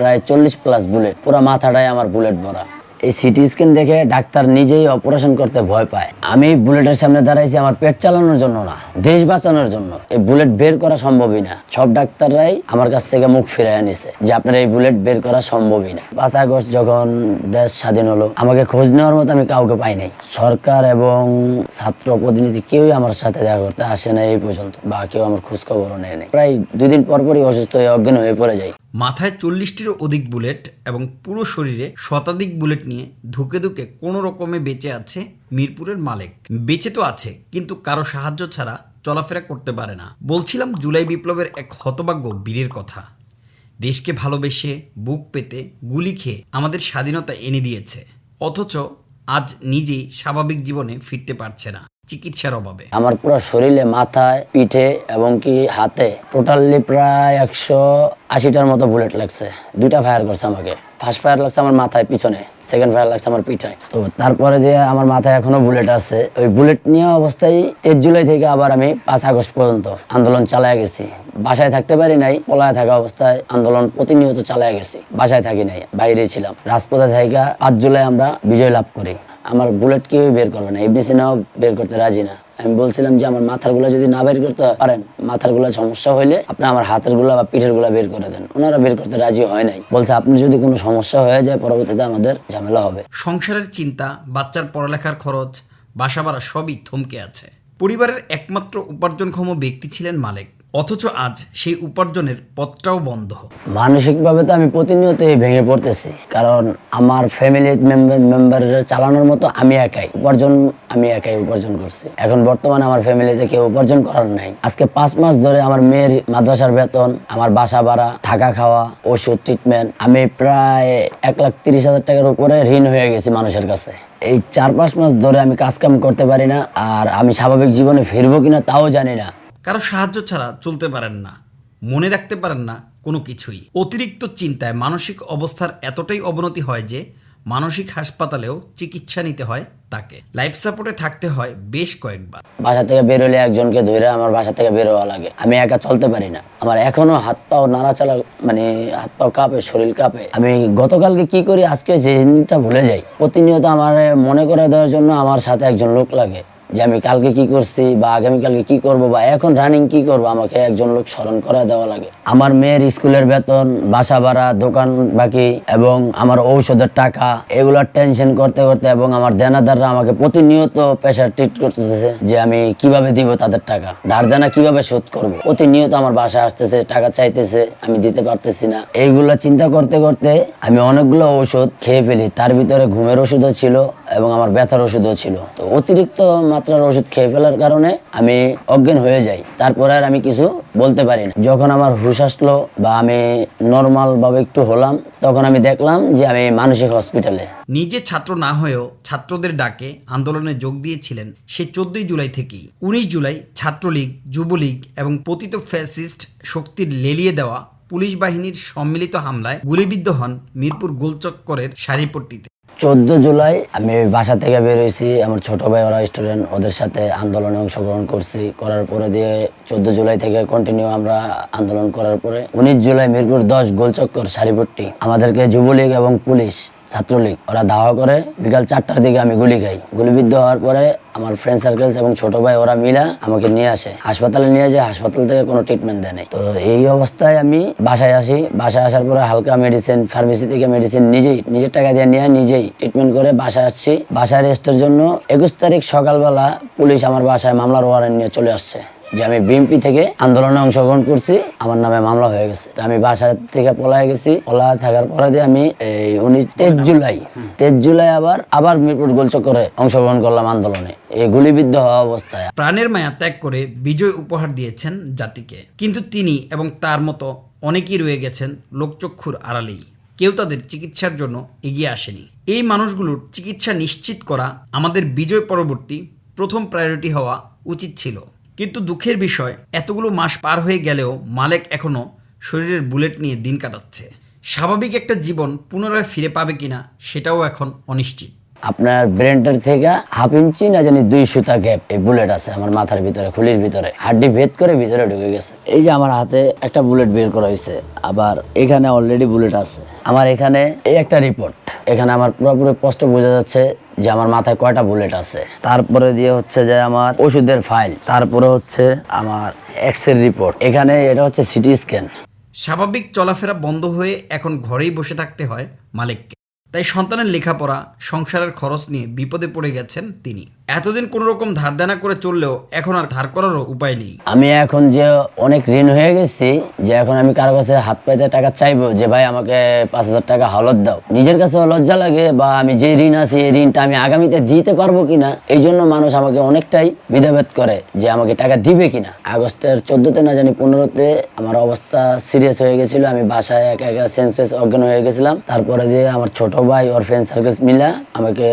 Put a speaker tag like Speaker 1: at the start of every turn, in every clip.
Speaker 1: প্রায় চল্লিশ plus bullet পুরো মাথাটাই আমার বুলেট ভরা। এই সিটি স্ক্যান দেখে ডাক্তার নিজেই অপারেশন করতে ভয় পায়। আমি বুলেটের সামনে দাঁড়াইছি আমার পেট চালানোর জন্য না, দেশ বাঁচানোর জন্য। এই বুলেট বের করা সম্ভবই না। সব ডাক্তাররাই আমার কাছ থেকে মুখ ফিরিয়ে নিছে যে আপনার এই বুলেট বের করা সম্ভবই না। পাঁচ আগস্ট যখন দেশ স্বাধীন হলো, আমাকে খোঁজ নেওয়ার মতো আমি কাউকে পাই নাই। সরকার এবং ছাত্র প্রতিনিধি কেউই আমার সাথে দেখা করতে আসে না এই পর্যন্ত, বা কেউ আমার খোঁজ খবরও নেয় নাই। প্রায় দুই দিন পর পরই অসুস্থ হয়ে অজ্ঞান হয়ে পড়ে যাই।
Speaker 2: মাথায় চল্লিশটিরও অধিক বুলেট এবং পুরো শরীরে শতাধিক বুলেট নিয়ে ধুকে ধুকে কোনো রকমে বেঁচে আছে মিরপুরের মালিক। বেঁচে তো আছে, কিন্তু কারও সাহায্য ছাড়া চলাফেরা করতে পারে না। বলছিলাম জুলাই বিপ্লবের এক হতভাগ্য বীরের কথা। দেশকে ভালোবেসে বুক পেতে গুলি খেয়ে আমাদের স্বাধীনতা এনে দিয়েছে। অথচ আজ নিজেই স্বাভাবিক জীবনে ফিরতে পারছে না। চিকিৎসার অভাবে।
Speaker 1: আমার পুরো শরীরে, মাথায়, পিঠে এবং কি হাতে টোটালি প্রায় একশো আশিটার মতো বুলেট লাগছে। দুইটা ফায়ার করছে আমাকে। ফার্স্ট ফায়ার লাগছে আমার মাথায়, পিছনে। সেকেন্ড ফায়ার লাগছে আমার পিঠায়। তো তারপরে যে আমার মাথায় এখনও বুলেট আছে, ওই বুলেট নিয়ে অবস্থায় তেইশ জুলাই থেকে আবার আমি পাঁচ আগস্ট পর্যন্ত আন্দোলন চালায় গেছি। বাসায় থাকতে পারি নাই, পলায় থাকা অবস্থায় আন্দোলন প্রতিনিয়ত চালায় গেছি। বাসায় থাকি নাই, বাইরে ছিলাম। রাজপথে থাকা পাঁচ জুলাই আমরা বিজয় লাভ করি। আমার বুলেট কেউ বের করবে না এবিসি নাও বের করতে রাজি না। আমি বলছিলাম যে, আমার মাথারগুলা যদি না বের করতে পারেন মাথারগুলা সমস্যা হইলে আপনি আমার হাতেরগুলা বা পিঠেরগুলা বের করে দেন। ওনারা বের করতে রাজি হয় নাই। বলছে, আপনি যদি কোনো সমস্যা হয়ে যায়, পরবর্তীতে আমাদের ঝামেলা হবে।
Speaker 2: সংসারের চিন্তা, বাচ্চার পড়ালেখার খরচ, বাসা ভাড়া সবই থমকে আছে। পরিবারের একমাত্র উপার্জনক্ষম ব্যক্তি ছিলেন মালিক। অথচ আজ সেই উপার্জনের পথটাও বন্ধ।
Speaker 1: মানসিকভাবে তো আমি প্রতিনিয়ত ভেঙে পড়তেছি, কারণ আমার ফ্যামিলি মেম্বার মেম্বারের চালানোর মতো আমি একাই। উপার্জন আমি একাই উপার্জন করছি। এখন বর্তমানে আমার ফ্যামিলিতে কেউ উপার্জন করার নাই। আজকে পাঁচ মাস ধরে আমার মেয়ের মাদ্রাসার বেতন, আমার বাসা ভাড়া, থাকা খাওয়া, ওষুধ ট্রিটমেন্ট আমি প্রায় এক লাখ তিরিশ হাজার টাকার উপরে ঋণ হয়ে গেছি মানুষের কাছে। এই চার পাঁচ মাস ধরে আমি কাজ কাম করতে পারি না, আর আমি স্বাভাবিক জীবনে ফিরবো কিনা তাও জানি না।
Speaker 2: কারও সাহায্য ছাড়া চলতে পারেন না, মনে রাখতে পারেন না কোনো কিছুই। অতিরিক্ত চিন্তায় মানসিক অবস্থার এতটাই অবনতি হয় যে মানসিক হাসপাতালেও চিকিৎসা নিতে হয় তাকে। লাইফ সাপোর্টে থাকতে হয় বেশ কয়েকবার।
Speaker 1: বাসা থেকে বেরোলে একজনকে ধরে আমার বাসা থেকে বের হওয়া লাগে। আমি একা চলতে পারি না। আমার এখনও হাত পাও নাড়াচালা মানে হাত পাও কাঁপে, শরীর কাঁপে। আমি গতকালকে কি করি, আজকে যে জিনিসটা ভুলে যাই, প্রতিনিয়ত আমার মনে করে দেওয়ার জন্য আমার সাথে একজন লোক লাগে। যে আমি কালকে কি করছি বা আগামীকালকে কি করব বা এখন রানিং কি করব, আমাকে একজন লোক স্মরণ করে দেওয়া লাগে। আমার মেয়ের স্কুলের বেতন, বাসা ভাড়া, দোকান বাকি এবং আমার ঔষধের টাকা, এগুলোর টেনশন করতে করতে এবং আমার দেনাদাররা আমাকে প্রতিনিয়ত প্রেশার ট্রিট করতেছে যে আমি কীভাবে দিব তাদের টাকা। ধার দেনা কীভাবে শোধ করব? প্রতিনিয়ত আমার বাসা আসতেছে, টাকা চাইতেছে, আমি দিতে পারতেছি না। এইগুলো চিন্তা করতে করতে আমি অনেকগুলো ঔষধ খেয়ে ফেলি। তার ভিতরে ঘুমের ওষুধও ছিল এবং আমার ব্যথার ওষুধও ছিল। তো অতিরিক্ত মাত্রার ওষুধ খেয়ে ফেলার কারণে আমি অজ্ঞান হয়ে যাই। তারপরে আর আমি কিছু বলতে পারি না। যখন আমার হুশ আসলো বা আমি নর্মাল ভাবে একটু হলাম, তখন আমি দেখলাম যে আমি মানসিক হসপিটালে
Speaker 2: নিজে ছাত্র না হয়েও ছাত্রদের ডাকে আন্দোলনে যোগ দিয়েছিলেন সে চোদ্দই জুলাই থেকেই। উনিশ জুলাই ছাত্রলীগ, যুবলীগ এবং পতিত ফ্যাসিস্ট শক্তির লেলিয়ে দেওয়া পুলিশ বাহিনীর সম্মিলিত হামলায় গুলিবিদ্ধ হন মিরপুর গোলচক্করের সারিপট্টিতে।
Speaker 1: চোদ্দ জুলাই আমি বাসা থেকে বের হয়েছি। আমার ছোট ভাই, ওরা স্টুডেন্ট ওদের সাথে আন্দোলনে অংশগ্রহণ করছি। করার পরে দিয়ে চোদ্দ জুলাই থেকে কন্টিনিউ আমরা আন্দোলন করার পরে উনিশ জুলাই মিরপুর দশ গোলচক্কর সারিপট্টি। আমাদেরকে যুবলীগ এবং পুলিশ ছাত্রলীগ। ওরা দাওয়া করে, বিকাল চারটার দিকে আমি গুলি খাই। গুলিবিদ্ধ হওয়ার পরে আমার ফ্রেন্ড সার্কেলস এবং ছোট ভাই ওরা মিলা আমাকে নিয়ে আসে। হাসপাতালে নিয়ে যায়, হাসপাতাল থেকে কোনো ট্রিটমেন্ট দেয় নাই। তো এই অবস্থায় আমি বাসায় আসি। বাসায় আসার পরে হালকা মেডিসিন ফার্মেসি থেকে মেডিসিন নিজেই, নিজের টাকা দিয়ে নিয়ে নিজেই ট্রিটমেন্ট করে বাসায় আসছি। বাসায় রেস্টের জন্য একুশ তারিখ সকালবেলা পুলিশ আমার বাসায় মামলার ওয়ারেন্ট নিয়ে চলে আসছে। যে আমি বিএমপি থেকে আন্দোলনে অংশগ্রহণ করছি, আমার নামে মামলা হয়ে গেছে। তো আমি বাসা থেকে পলায় গেছি। পলায় থাকার পরে যে আমি এই উনিশ তেইশ জুলাই তেইশ জুলাই আবার আবার মিরপুর গোলচক্করে অংশগ্রহণ করলাম আন্দোলনে। এই গুলিবিদ্ধ হওয়া অবস্থায়।
Speaker 2: প্রাণের মায়া ত্যাগ করে বিজয় উপহার দিয়েছেন জাতিকে। কিন্তু তিনি এবং তার মতো অনেকেই রয়ে গেছেন লোকচক্ষুর আড়ালেই। কেউ তাদের চিকিৎসার জন্য এগিয়ে আসেনি। এই মানুষগুলোর চিকিৎসা নিশ্চিত করা আমাদের বিজয় পরবর্তী প্রথম প্রায়োরিটি হওয়া উচিত ছিল। কিন্তু দুঃখের বিষয়, এতগুলো মাস পার হয়ে গেলেও মালেক এখনও শরীরের বুলেট নিয়ে দিন কাটাচ্ছে। স্বাভাবিক একটা জীবন পুনরায় ফিরে পাবে কিনা সেটাও এখন অনিশ্চিত।
Speaker 1: আপনার ব্রেনটার থেকে হাফ ইঞ্চি না জানি দুই সুতা গ্যাপ এই বুলেট আছে আমার মাথার ভিতরে, খুলির ভিতরে। হাড্ডি ভেদ করে ভিতরে ঢুকে গেছে। এই যে আমার হাতে একটা বুলেট বের করা হয়েছে, আবার এখানে অলরেডি বুলেট আছে। আমার এখানে এই একটা রিপোর্ট এখানে আমার পুরোপুরি স্পষ্ট বোঝা যাচ্ছে যে আমার মাথায় কয়টা বুলেট আছে। তারপরে দিয়ে হচ্ছে যে আমার ওষুধের ফাইল তারপরে হচ্ছে আমার এক্সের রিপোর্ট এখানে এটা হচ্ছে সিটি স্ক্যান
Speaker 2: স্বাভাবিক চলাফেরা বন্ধ হয়ে এখন ঘরেই বসে থাকতে হয় মালিককে। তাই সন্তানের লেখাপড়া, সংসারের খরচ নিয়ে বিপদে পড়ে গেছেন তিনি। এতদিন কোনো রকম ধার দেনা করে চললেও এখন আর ধার করারও উপায় নেই।
Speaker 1: আমি এখন যে অনেক ঋণ হয়ে গেছি, যে এখন আমি কারও কাছে হাত পাইতে টাকা চাইব, যে ভাই আমাকে পাঁচ হাজার টাকা হালত দাও। নিজের কাছে লজ্জা লাগে বা আমি যে ঋণ আছি, এই ঋণটা আমি আগামীতে দিতে পারব কিনা, এই জন্য মানুষ আমাকে অনেকটাই বিধাভেদ করে যে আমাকে টাকা দিবে কিনা। আগস্টের চোদ্দতে না জানি পনেরোতে আমার অবস্থা সিরিয়াস হয়ে গেছিল, আমি বাসায় একা একা সেন্সেস অজ্ঞান হয়ে গেছিলাম। তারপরে দিয়ে আমার ছোট ভাই ওর ফ্রেন্ড সার্কেল মিলা আমাকে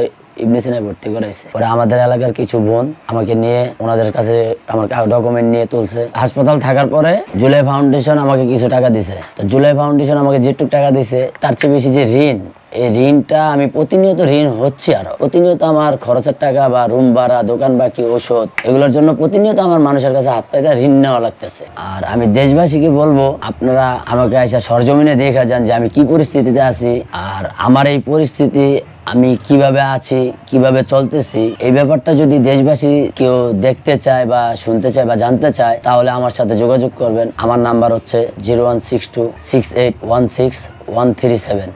Speaker 1: ইবলিসিনায় ভর্তি করাইছে। পরে আমাদের এলাকার কিছু বোন আমাকে নিয়ে ওনাদের কাছে আমার ডকুমেন্ট নিয়ে তুলছে। হাসপাতাল থাকার পরে জুলাই ফাউন্ডেশন আমাকে কিছু টাকা দিছে। তো জুলাই ফাউন্ডেশন আমাকে যেটুকু টাকা দিছে, তার চেয়ে বেশি যে ঋণ, এই ঋণটা আমি প্রতিনিয়ত ঋণ হচ্ছে আরও। প্রতিনিয়ত আমার খরচের টাকা বা রুম ভাড়া, দোকান বাকি ওষুধ এগুলোর জন্য প্রতিনিয়ত আমার মানুষের কাছে হাত পাইতে ঋণ নেওয়া লাগতেছে। আর আমি দেশবাসীকে বলব, আপনারা আমাকে এসে সরজমিনে দেখা যান যে আমি কি পরিস্থিতিতে আছি। আর আমার এই পরিস্থিতি আমি কীভাবে আছি, কীভাবে চলতেছি, এই ব্যাপারটা যদি দেশবাসী কেউ দেখতে চায় বা শুনতে চায় বা জানতে চায়, তাহলে আমার সাথে যোগাযোগ করবেন। আমার নাম্বার হচ্ছে zero one six two six eight one six one three seven.